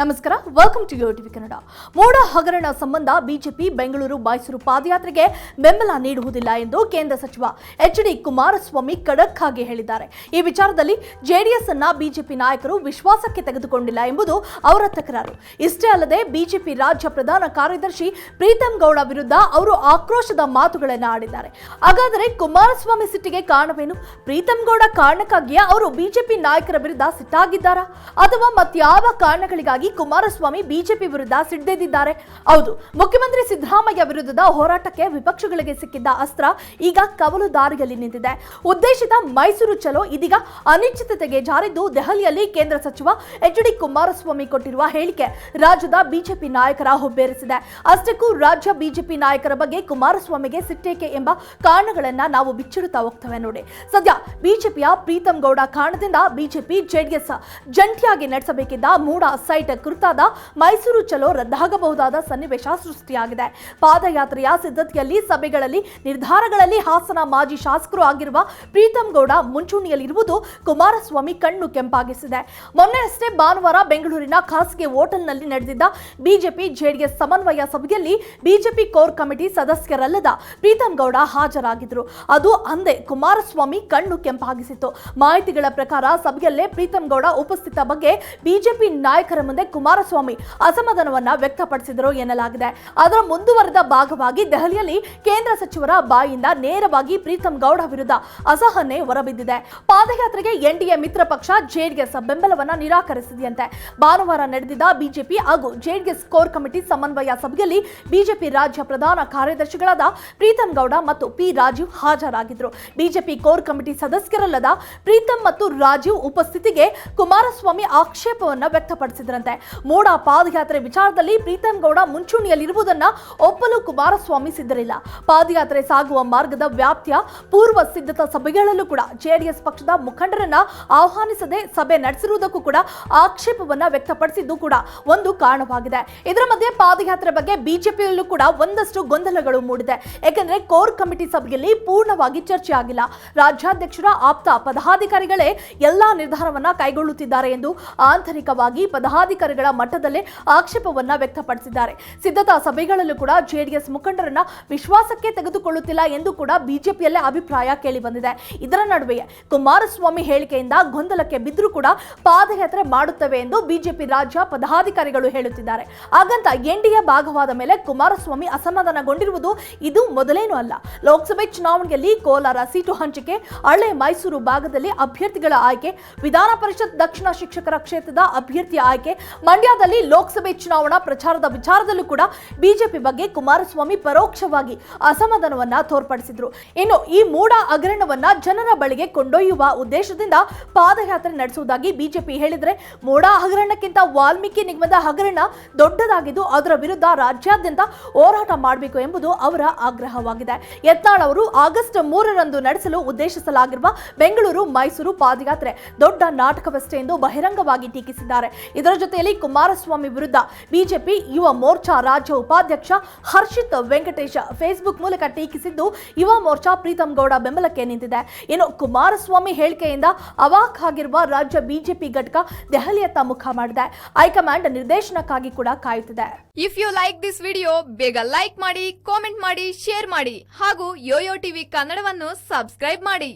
ನಮಸ್ಕಾರ welcome to yo TV Kannada ಮೋಡ ಹಗರಣ ಸಂಬಂಧ ಬಿಜೆಪಿ ಬೆಂಗಳೂರು ಮೈಸೂರು ಪಾದಯಾತ್ರೆಗೆ ಬೆಂಬಲ ನೀಡುವುದಿಲ್ಲ ಎಂದು ಕೇಂದ್ರ ಸಚಿವ ಎಚ್ ಡಿ ಕುಮಾರಸ್ವಾಮಿ ಖಡಕ್ ಆಗಿ ಹೇಳಿದ್ದಾರೆ. ಈ ವಿಚಾರದಲ್ಲಿ ಜೆಡಿಎಸ್ ಅನ್ನ ಬಿಜೆಪಿ ನಾಯಕರು ವಿಶ್ವಾಸಕ್ಕೆ ತೆಗೆದುಕೊಂಡಿಲ್ಲ ಎಂಬುದು ಅವರ ತಕರಾರು. ಇಷ್ಟೇ ಅಲ್ಲದೆ ಬಿಜೆಪಿ ರಾಜ್ಯ ಪ್ರಧಾನ ಕಾರ್ಯದರ್ಶಿ ಪ್ರೀತಂ ಗೌಡ ವಿರುದ್ಧ ಅವರು ಆಕ್ರೋಶದ ಮಾತುಗಳನ್ನು ಆಡಿದ್ದಾರೆ. ಹಾಗಾದರೆ ಕುಮಾರಸ್ವಾಮಿ ಸಿಟ್ಟಿಗೆ ಕಾರಣವೇನು? ಪ್ರೀತಂ ಗೌಡ ಕಾರಣಕ್ಕಾಗಿಯೇ ಅವರು ಬಿಜೆಪಿ ನಾಯಕರ ವಿರುದ್ಧ ಸಿಟ್ಟಾಗಿದ್ದಾರಾ? ಅಥವಾ ಮತ್ಯಾವ ಕಾರಣಗಳಿಗಾಗಿ ಕುಮಾರಸ್ವಾಮಿ ಬಿಜೆಪಿ ವಿರುದ್ಧ ಸಿಡ್ದೆದ್ದಿದ್ದಾರೆ ಹೌದು, ಮುಖ್ಯಮಂತ್ರಿ ಸಿದ್ದರಾಮಯ್ಯ ವಿರುದ್ಧದ ಹೋರಾಟಕ್ಕೆ ವಿಪಕ್ಷಗಳಿಗೆ ಸಿಕ್ಕಿದ್ದ ಅಸ್ತ್ರ ಈಗ ಕವಲು ದಾರಿಯಲ್ಲಿ ನಿಂತಿದೆ. ಉದ್ದೇಶಿತ ಮೈಸೂರು ಚಲೋ ಇದೀಗ ಅನಿಶ್ಚಿತತೆಗೆ ಜಾರಿದ್ದು ದೆಹಲಿಯಲ್ಲಿ ಕೇಂದ್ರ ಸಚಿವ ಎಚ್ ಡಿ ಕುಮಾರಸ್ವಾಮಿ ಕೊಟ್ಟಿರುವ ಹೇಳಿಕೆ ರಾಜ್ಯದ ಬಿಜೆಪಿ ನಾಯಕರ ಹುಬ್ಬೇರಿಸಿದೆ. ಅಷ್ಟಕ್ಕೂ ರಾಜ್ಯ ಬಿಜೆಪಿ ನಾಯಕರ ಬಗ್ಗೆ ಕುಮಾರಸ್ವಾಮಿಗೆ ಸಿಟ್ಟೇಕೆ ಎಂಬ ಕಾರಣಗಳನ್ನ ನಾವು ಬಿಚ್ಚಿಡುತ್ತಾ ಹೋಗ್ತವೆ ನೋಡಿ. ಸದ್ಯ ಬಿಜೆಪಿಯ ಪ್ರೀತಂ ಗೌಡ ಕಾರಣದಿಂದ ಬಿಜೆಪಿ ಜೆಡಿಎಸ್ ಜಂಟಿಯಾಗಿ ನಡೆಸಬೇಕಿದ್ದ ಮೂಡ ಸೈಟ್ ಕುರಿತಾದ ಮೈಸೂರು ಚಲೋ ರದ್ದಾಗಬಹುದಾದ ಸನ್ನಿವೇಶ ಸೃಷ್ಟಿಯಾಗಿದೆ. ಪಾದಯಾತ್ರೆಯ ಸಿದ್ಧತೆಯಲ್ಲಿ ಸಭೆಗಳಲ್ಲಿ ನಿರ್ಧಾರಗಳಲ್ಲಿ ಹಾಸನ ಮಾಜಿ ಶಾಸಕರು ಆಗಿರುವ ಪ್ರೀತಂ ಗೌಡ ಮುಂಚೂಣಿಯಲ್ಲಿರುವುದು ಕುಮಾರಸ್ವಾಮಿ ಕಣ್ಣು ಕೆಂಪಾಗಿಸಿದೆ. ಮೊನ್ನೆ ಅಷ್ಟೇ ಭಾನುವಾರ ಬೆಂಗಳೂರಿನ ಖಾಸಗಿ ಹೋಟೆಲ್ನಲ್ಲಿ ನಡೆದಿದ್ದ ಬಿಜೆಪಿ ಜೆಡಿಎಸ್ ಸಮನ್ವಯ ಸಭೆಯಲ್ಲಿ ಬಿಜೆಪಿ ಕೋರ್ ಕಮಿಟಿ ಸದಸ್ಯರಲ್ಲದ ಪ್ರೀತಂ ಗೌಡ ಹಾಜರಾಗಿದ್ರು ಅದು ಅಂದೇ ಕುಮಾರಸ್ವಾಮಿ ಕಣ್ಣು ಕೆಂಪಾಗಿಸಿತ್ತು. ಮಾಹಿತಿಗಳ ಪ್ರಕಾರ ಸಭೆಯಲ್ಲೇ ಪ್ರೀತಂ ಗೌಡ ಉಪಸ್ಥಿತ ಬಗ್ಗೆ ಬಿಜೆಪಿ ನಾಯಕರ ಮುಂದೆ ಕುಮಾರಸ್ವಾಮಿ ಅಸಮಾಧಾನವನ್ನ ವ್ಯಕ್ತಪಡಿಸಿದರು ಎನ್ನಲಾಗಿದೆ. ಅದರ ಮುಂದುವರೆದ ಭಾಗವಾಗಿ ದೆಹಲಿಯಲ್ಲಿ ಕೇಂದ್ರ ಸಚಿವರ ಬಾಯಿಂದ ನೇರವಾಗಿ ಪ್ರೀತಮ್ ಗೌಡ ವಿರುದ್ಧ ಅಸಹನೆ ಹೊರಬಿದ್ದಿದೆ. ಪಾದಯಾತ್ರೆಗೆ ಎನ್ಡಿಎ ಮಿತ್ರ ಪಕ್ಷ ಜೆಡಿಎಸ್ ಬೆಂಬಲವನ್ನ ನಿರಾಕರಿಸಿದೆಯಂತೆ. ಭಾನುವಾರ ನಡೆದಿದ್ದ ಬಿಜೆಪಿ ಹಾಗೂ ಜೆಡಿಎಸ್ ಕೋರ್ ಕಮಿಟಿ ಸಮನ್ವಯ ಸಭೆಯಲ್ಲಿ ಬಿಜೆಪಿ ರಾಜ್ಯ ಪ್ರಧಾನ ಕಾರ್ಯದರ್ಶಿಗಳಾದ ಪ್ರೀತಮ್ ಗೌಡ ಮತ್ತು ಪಿ ರಾಜೀವ್ ಹಾಜರಾಗಿದ್ದರು. ಬಿಜೆಪಿ ಕೋರ್ ಕಮಿಟಿ ಸದಸ್ಯರಲ್ಲದ ಪ್ರೀತಂ ಮತ್ತು ರಾಜೀವ್ ಉಪಸ್ಥಿತಿಗೆ ಕುಮಾರಸ್ವಾಮಿ ಆಕ್ಷೇಪವನ್ನು ವ್ಯಕ್ತಪಡಿಸಿದ್ರಂತೆ. ಮೂಡ ಪಾದಯಾತ್ರೆ ವಿಚಾರದಲ್ಲಿ ಪ್ರೀತಂ ಗೌಡ ಮುಂಚೂಣಿಯಲ್ಲಿರುವುದನ್ನ ಒಪ್ಪಲು ಕುಮಾರಸ್ವಾಮಿ ಸಿದ್ಧರಿಲ್ಲ. ಪಾದಯಾತ್ರೆ ಸಾಗುವ ಮಾರ್ಗದ ವ್ಯಾಪ್ತಿಯ ಪೂರ್ವ ಸಿದ್ಧತಾ ಸಭೆಗಳಲ್ಲೂ ಕೂಡ ಜೆಡಿಎಸ್ ಪಕ್ಷದ ಮುಖಂಡರನ್ನ ಆಹ್ವಾನಿಸದೆ ಸಭೆ ನಡೆಸಿರುವುದಕ್ಕೂ ಕೂಡ ಆಕ್ಷೇಪವನ್ನ ವ್ಯಕ್ತಪಡಿಸಿದ್ದು ಕೂಡ ಒಂದು ಕಾರಣವಾಗಿದೆ. ಇದರ ಮಧ್ಯೆ ಪಾದಯಾತ್ರೆ ಬಗ್ಗೆ ಬಿಜೆಪಿಯಲ್ಲೂ ಕೂಡ ಒಂದಷ್ಟು ಗೊಂದಲಗಳು ಮೂಡಿದೆ. ಯಾಕೆಂದ್ರೆ ಕೋರ್ ಕಮಿಟಿ ಸಭೆಯಲ್ಲಿ ಪೂರ್ಣವಾಗಿ ಚರ್ಚೆ ಆಗಿಲ್ಲ ರಾಜ್ಯಾಧ್ಯಕ್ಷರ ಆಪ್ತ ಪದಾಧಿಕಾರಿಗಳೇ ಎಲ್ಲಾ ನಿರ್ಧಾರವನ್ನ ಕೈಗೊಳ್ಳುತ್ತಿದ್ದಾರೆ ಎಂದು ಆಂತರಿಕವಾಗಿ ಪದಾಧಿಕಾರಿಗಳ ಮಟ್ಟದಲ್ಲೇ ಆಕ್ಷೇಪವನ್ನ ವ್ಯಕ್ತಪಡಿಸಿದ್ದಾರೆ. ಸಿದ್ಧತಾ ಸಭೆಗಳಲ್ಲೂ ಕೂಡ ಜೆಡಿಎಸ್ ಮುಖಂಡರನ್ನ ವಿಶ್ವಾಸಕ್ಕೆ ತೆಗೆದುಕೊಳ್ಳುತ್ತಿಲ್ಲ ಎಂದು ಕೂಡ ಬಿಜೆಪಿಯಲ್ಲೇ ಅಭಿಪ್ರಾಯ ಕೇಳಿ ಬಂದಿದೆ ಇದರ ನಡುವೆಯೇ ಕುಮಾರಸ್ವಾಮಿ ಹೇಳಿಕೆಯಿಂದ ಗೊಂದಲಕ್ಕೆ ಬಿದ್ದರೂ ಕೂಡ ಪಾದಯಾತ್ರೆ ಮಾಡುತ್ತವೆ ಎಂದು ಬಿಜೆಪಿ ರಾಜ್ಯ ಪದಾಧಿಕಾರಿಗಳು ಹೇಳುತ್ತಿದ್ದಾರೆ. ಹಾಗಂತ ಎನ್ಡಿಎ ಭಾಗವಾದ ಮೇಲೆ ಕುಮಾರಸ್ವಾಮಿ ಅಸಮಾಧಾನಗೊಂಡಿರುವುದು ಇದು ಮೊದಲೇನೂ ಅಲ್ಲ. ಲೋಕಸಭೆ ಚುನಾವಣೆಯಲ್ಲಿ ಕೋಲಾರ ಸೀಟು ಹಂಚಿಕೆ, ಹಳೆ ಮೈಸೂರು ಭಾಗದಲ್ಲಿ ಅಭ್ಯರ್ಥಿಗಳ ಆಯ್ಕೆ, ವಿಧಾನ ಪರಿಷತ್ ದಕ್ಷಿಣ ಶಿಕ್ಷಕರ ಕ್ಷೇತ್ರದ ಅಭ್ಯರ್ಥಿ ಆಯ್ಕೆ ಮಂಡ್ಯದಲ್ಲಿ ಲೋಕಸಭೆ ಚುನಾವಣಾ ಪ್ರಚಾರದ ವಿಚಾರದಲ್ಲೂ ಕೂಡ ಬಿಜೆಪಿ ಬಗ್ಗೆ ಕುಮಾರಸ್ವಾಮಿ ಪರೋಕ್ಷವಾಗಿ ಅಸಮಾಧಾನವನ್ನ ತೋರ್ಪಡಿಸಿದ್ರು. ಇನ್ನು ಈ ಮೂಡ ಹಗರಣವನ್ನ ಜನರ ಬಳಿಗೆ ಕೊಂಡೊಯ್ಯುವ ಉದ್ದೇಶದಿಂದ ಪಾದಯಾತ್ರೆ ನಡೆಸುವುದಾಗಿ ಬಿಜೆಪಿ ಹೇಳಿದ್ರೆ ಮೂಡ ಹಗರಣಕ್ಕಿಂತ ವಾಲ್ಮೀಕಿ ನಿಗಮದ ಹಗರಣ ದೊಡ್ಡದಾಗಿದ್ದು ಅದರ ವಿರುದ್ಧ ರಾಜ್ಯಾದ್ಯಂತ ಹೋರಾಟ ಮಾಡಬೇಕು ಎಂಬುದು ಅವರ ಆಗ್ರಹವಾಗಿದೆ. ಯತ್ನಾಳ್ ಅವರು ಆಗಸ್ಟ್ ಮೂರರಂದು ನಡೆಸಲು ಉದ್ದೇಶಿಸಲಾಗಿರುವ ಬೆಂಗಳೂರು ಮೈಸೂರು ಪಾದಯಾತ್ರೆ ದೊಡ್ಡ ನಾಟಕವಷ್ಟೇ ಎಂದು ಬಹಿರಂಗವಾಗಿ ಟೀಕಿಸಿದ್ದಾರೆ. ಇದರ ಜೊತೆಯಲ್ಲಿ ಕುಮಾರಸ್ವಾಮಿ ವಿರುದ್ಧ ಬಿಜೆಪಿ ಯುವ ಮೋರ್ಚಾ ರಾಜ್ಯ ಉಪಾಧ್ಯಕ್ಷ ಹರ್ಷಿತ್ ವೆಂಕಟೇಶ ಫೇಸ್ಬುಕ್ ಮೂಲಕ ಟೀಕಿಸಿದ್ದು, ಯುವ ಮೋರ್ಚಾ ಪ್ರೀತಂ ಗೌಡ ಬೆಂಬಲಕ್ಕೆ ನಿಂತಿದೆ. ಇನ್ನು ಕುಮಾರಸ್ವಾಮಿ ಹೇಳಿಕೆಯಿಂದ ಅವಾಕ್ ಆಗಿರುವ ರಾಜ್ಯ ಬಿಜೆಪಿ ಘಟಕ ದೆಹಲಿಯತ್ತ ಮುಖ ಮಾಡಿದೆ. ಹೈಕಮಾಂಡ್ ನಿರ್ದೇಶನಕ್ಕಾಗಿ ಕೂಡ ಕಾಯುತ್ತಿದೆ. If you like this video ಬೇಗ ಲೈಕ್ ಮಾಡಿ ಕಾಮೆಂಟ್ ಮಾಡಿ ಶೇರ್ ಮಾಡಿ ಹಾಗೂ ಯೋಯೋ ಟಿವಿ ಕನ್ನಡವನ್ನು ಸಬ್ಸ್ಕ್ರೈಬ್ ಮಾಡಿ.